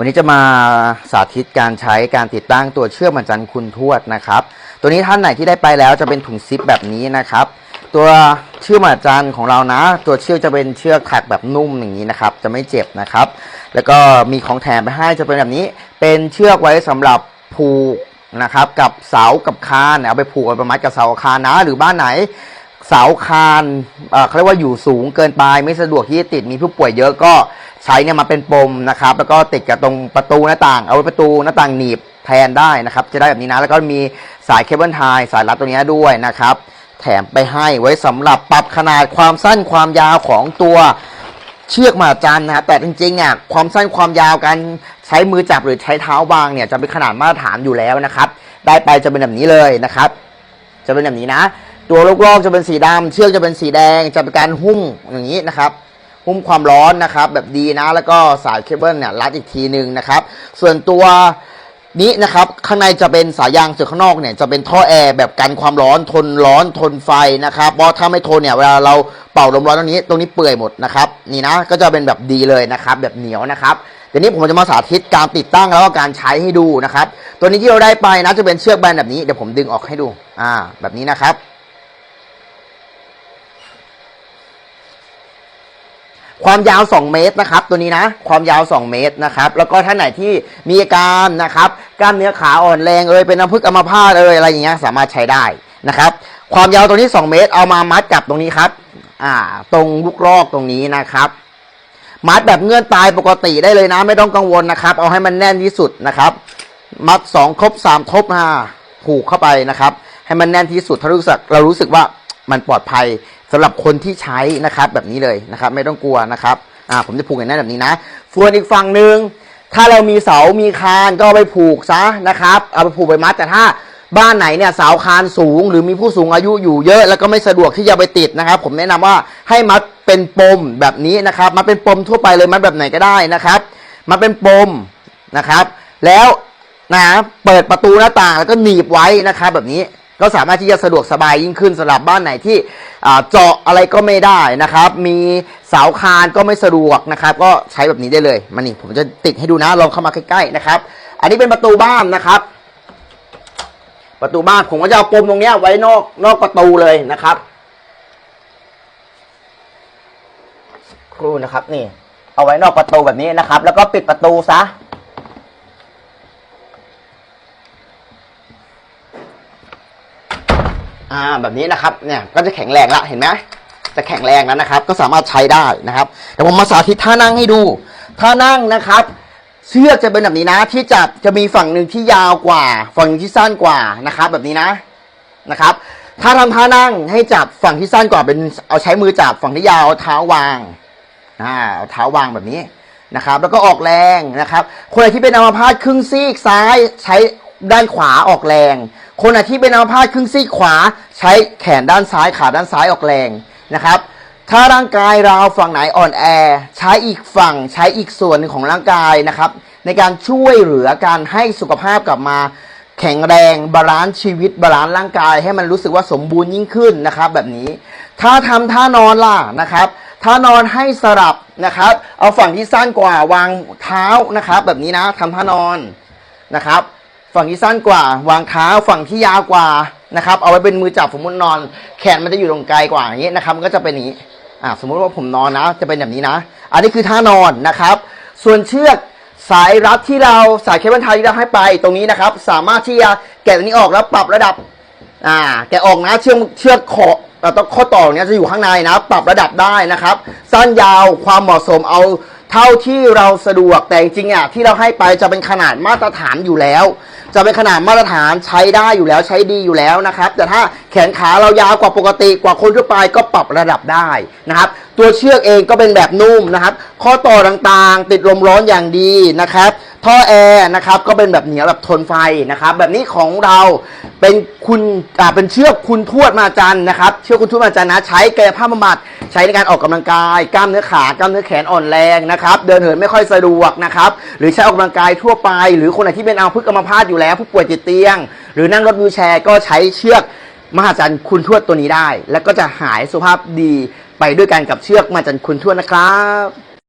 วันนี้จะมาสาธิตการใช้การติดตั้งตัวเชือกมันจันทร์คุณทวดนะครับ ตัวนี้ท่านไหนที่ได้ไปแล้วจะเป็นถุงซิปแบบนี้นะครับ ตัวเชือกมันจันทร์ของเรานะ ตัวเชือกจะเป็นเชือกถักแบบนุ่มอย่างนี้นะครับ จะไม่เจ็บนะครับ แล้วก็มีของแถมไปให้จะเป็นแบบนี้ เป็นเชือกไว้สำหรับผูกนะครับ กับเสากับคานเอาไปผูกเอาไปมัดกับเสาคานนะ หรือบ้านไหน เสาคานเขาเรียกว่าอยู่สูงเกินไปไม่สะดวกที่จะติดมีผู้ป่วยเยอะก็ใช้เนี่ยมาเป็นปมนะครับ แล้วก็ติดกับตรงประตูหน้าต่าง เอาไว้ประตูหน้าต่างหนีบแทนได้นะครับ จะได้แบบนี้นะแล้วก็มีสายเคเบิลไทยสายรัดตรงนี้ด้วยนะครับ แถมไปให้ไว้สำหรับปรับขนาดความสั้นความยาวของตัวเชือกมหัศจรรย์นะครับแต่จริงๆอะความสั้นความยาวการใช้มือจับหรือใช้เท้าวางเนี่ยจะเป็นขนาดมาตรฐานอยู่แล้วนะครับ ได้ไปจะเป็นแบบนี้เลยนะครับ จะเป็นแบบนี้นะ ตัวลูกลอกจะเป็นสีดำเชือกจะเป็นสีแดง จะเป็นการหุ้มอย่างนี้นะครับหุ้มความร้อนนะครับ แบบดีนะแล้วก็สายเคเบิลเนี่ยรัดอีกทีหนึ่งนะครับ ส่วนตัวนี้นะครับข้างในจะเป็นสายยางส่วนข้างนอกเนี่ยจะเป็นท่อแอร์แบบกันความร้อนทนร้อนทนไฟนะครับเพราะถ้าไม่ทนเนี่ยเวลาเราเป่าลมร้อนตรงนี้ตรงนี้เปื่อยหมดนะครับนี่นะก็จะเป็นแบบดีเลยนะครับแบบเหนียวนะครับเดี๋ยวนี้ผมจะมาสาธิตการติดตั้งแล้วก็การใช้ให้ดูนะครับ ตัวนี้ที่เราได้ไปนะจะเป็นเชือกแบนแบบนี้เดี๋ยวผมดึงออกให้ดูอ่าแบบนี้นะครับ ความยาว 2 เมตรนะครับตัวนี้นะความยาว 2 เมตรนะครับแล้วก็ท่านไหนที่มีอาการนะครับกล้ามเนื้อขาอ่อนแรงเอ่ยเป็นน้ำพึกอัมพาตเอ่ยอะไรอย่างเงี้ยสามารถใช้ได้นะครับความยาวตัวนี้ 2 เมตร เอามามัดกับตรงนี้ครับอ่าตรงลูกรอกตรงนี้นะครับ มัดแบบเงื่อนตายปกติได้เลยนะ ไม่ต้องกังวลนะครับ เอาให้มันแน่นที่สุดนะครับ มัดสองครบสามครบห้าผูกเข้าไปนะครับ ให้มันแน่นที่สุดถ้ารู้สึกเรารู้สึกว่ามันปลอดภัย สำหรับคนที่ใช้นะครับแบบนี้เลยนะครับ ไม่ต้องกลัวนะครับอ่าผมจะผูกอย่างนั้นแบบนี้นะส่วนอีกฝั่งหนึ่งถ้าเรามีเสา มีคานก็เอาไปผูกซะนะครับ เอาไปผูกไปมัด แต่ถ้าบ้านไหนเนี่ยเสาคานสูง หรือมีผู้สูงอายุอยู่เยอะแล้วก็ไม่สะดวกที่จะไปติดนะครับ ผมแนะนำว่าให้มัดเป็นปมแบบนี้นะครับมัดเป็นปมทั่วไปเลยมัดแบบไหนก็ได้นะครับมัดเป็นปมนะครับ แล้วนะเปิดประตูหน้าต่างแล้วก็หนีบไว้นะครับแบบนี้ ก็สามารถที่จะสะดวกสบายยิ่งขึ้นสำหรับบ้านไหนที่เจาะอะไรก็ไม่ได้นะครับ มีเสาคานก็ไม่สะดวกนะครับ ก็ใช้แบบนี้ได้เลยมานี่ผมจะติดให้ดูนะลองเข้ามาใกล้ๆนะครับ อันนี้เป็นประตูบ้านนะครับประตูบ้านผมก็จะเอาปมตรงเนี้ยไว้นอกนอกประตูเลยนะครับ ครูนะครับนี่ เอาไว้นอกประตูแบบนี้นะครับ แล้วก็ปิดประตูซะ อ่าแบบนี้นะครับเนี่ยก็จะแข็งแรงละเห็นไหมจะแข็งแรงแล้วนะครับ ก็สามารถใช้ได้นะครับเดี๋ยวผมมาสาธิตท่านั่งให้ดูท่านั่งนะครับเชือกจะเป็นแบบนี้นะ ที่จับจะมีฝั่งหนึ่งที่ยาวกว่า ฝั่งหนึ่งที่สั้นกว่านะครับ แบบนี้นะนะครับ ถ้าทำท่านั่งให้จับฝั่งที่สั้นกว่าเป็นเอาใช้มือจับฝั่งที่ยาวเอาเท้าวางอ่าเอาเท้าวางแบบนี้นะครับ แล้วก็ออกแรงนะครับ คนไหนที่เป็นอัมพาตครึ่งซีกซ้ายใช้ด้านขวาออกแรง คนที่เป็นอัมพาตครึ่งซีกขวา ใช้แขนด้านซ้ายขาด้านซ้ายออกแรงนะครับ ถ้าร่างกายเราฝั่งไหนอ่อนแอ ใช้อีกฝั่งใช้อีกส่วนหนึ่งของร่างกายนะครับ ในการช่วยเหลือการให้สุขภาพกลับมาแข็งแรงบาลานซ์ชีวิตบาลานซ์ร่างกายให้มันรู้สึกว่าสมบูรณ์ยิ่งขึ้นนะครับ แบบนี้ ถ้าทำท่านอนล่ะนะครับท่านอนให้สลับนะครับ เอาฝั่งที่สั้นกว่าวางเท้านะครับ แบบนี้นะทำท่านอนนะครับ ฝั่งที่สั้นกว่า วางเท้าฝั่งที่ยาวกว่านะครับ เอาไว้เป็นมือจับสมมตินอน แขนมันจะอยู่ตรงไกลกว่าอย่างนี้นะครับ มันก็จะเป็นอย่างนี้อ่าสมมุติว่าผมนอนนะ จะเป็นแบบนี้นะ อันนี้คือท่านอนนะครับ ส่วนเชือกสายรัดที่เราสายเคเบิลไทยที่เราให้ไปตรงนี้นะครับ สามารถที่จะแกะตรงนี้ออกแล้วปรับระดับ อ่า แกะออกนะเชือกเชือกคอเอ่อต้องข้อต่อเนี้ยจะอยู่ข้างในนะ ปรับระดับได้นะครับ สั้นยาวความเหมาะสมเอาเท่าที่เราสะดวกแต่จริงๆอะที่เราให้ไปจะเป็นขนาดมาตรฐานอยู่แล้ว จะเป็นขนาดมาตรฐานใช้ได้อยู่แล้วใช้ดีอยู่แล้วนะครับ แต่ถ้าแขนขาเรายาวกว่าปกติกว่าคนทั่วไปก็ปรับระดับได้นะครับ ตัวเชือกเองก็เป็นแบบนุ่มนะครับ ข้อต่อต่างๆ ติดลมร้อนอย่างดีนะครับ ท่อแอร์นะครับก็เป็นแบบเหนียวแบบทนไฟนะครับ แบบนี้ของเราเป็นคุณอ่าเป็นเชือกคุณทวดมาจันนะครับ เชือกคุณทวดมาจันนะใช้กายภาพบำบัด ใช้ในการออกกำลังกาย กล้ามเนื้อขากล้ามเนื้อแขนอ่อนแรงนะครับ เดินเหินไม่ค่อยสะดวกนะครับหรือใช้ออกกำลังกายทั่วไป หรือคนไหนที่เป็นอัมพฤกษ์อัมพาตอยู่แล้ว ผู้ป่วยติดเตียง หรือนั่งรถวิวแชร์ก็ใช้เชือกมหาจันทร์คุณทวดตัวนี้ได้ แล้วก็จะหายสุขภาพดีไปด้วยกันกับเชือกมหาจันทร์คุณทวดนะครับ